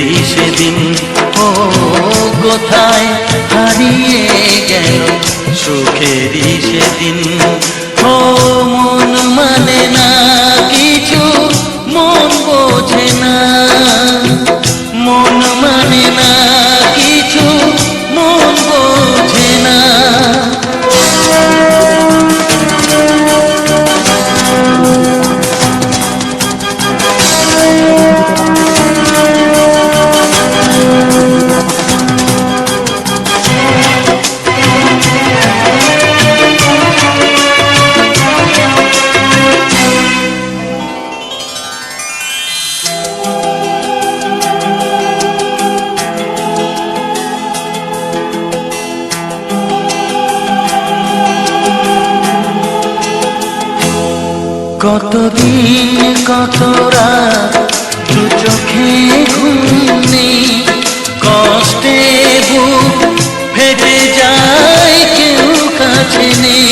সুখেরই সেদিন ও কোথায় হারিয়ে গেল সুখেরই সেদিন ও মন মানে না কতদিন, কত রাত দু চোখে ঘুম নেই কষ্টে বুক ফেটে যায়, কেউ কাছে নেই।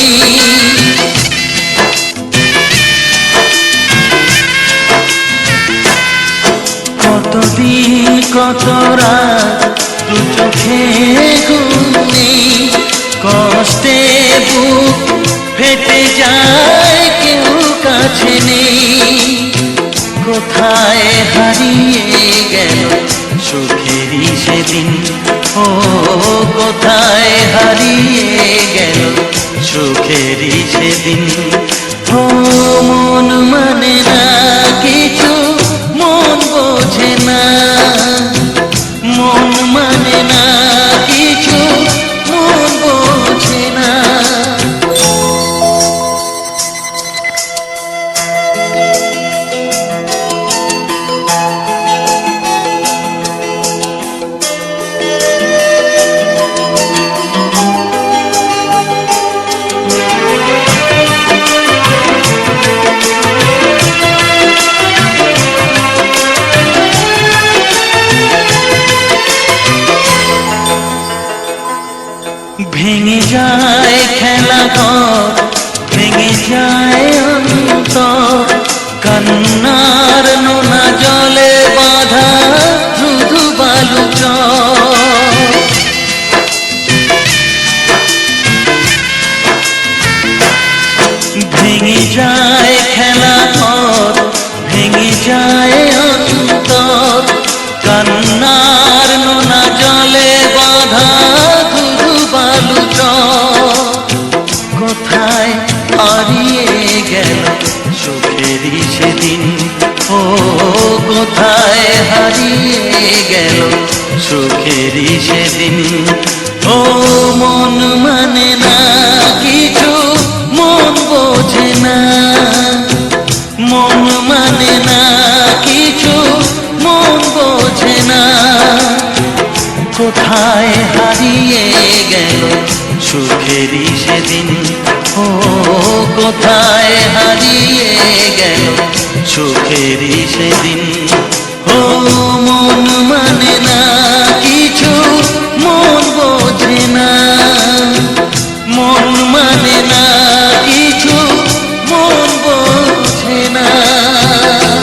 কতদিন, কত রাত দু চোখে কোথায় হারিয়ে গেল? সুখেরই সেদিন, ও কোথায় হারিয়ে গেল? সুখেরই সেদিন, ও মন মানে না কিছু, মন বোঝে না ভেঙে যায় খেলা ঘর ভেঙে যায় অন্তর কান্নার নোনা জলে বাধা শুধু বালু ভেঙে যায় খেলা ঘর ভেঙে যায় হারিয়ে গেল সুখেরই সেদিন। ও কোথায় হারিয়ে গেল সুখেরই সেদিন? ও মন মানে না কিছু, মন বোঝে না। মন মানে না কিছু, মন বোঝে না। কোথায় হারিয়ে গেল সুখেরই সেদিন। ও কোথায় হারিয়ে গেল সুখেরই সেদিন। ও